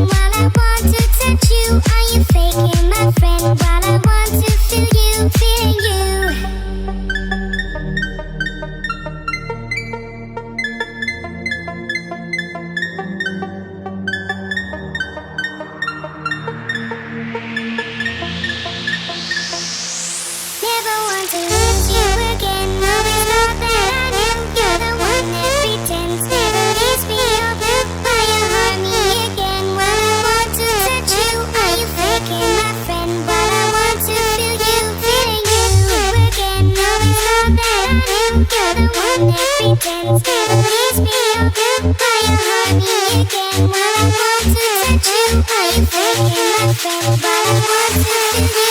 While I want to touch you, are you faking my friend? While I want to I want to touch you Are you faking my friend? But I want to do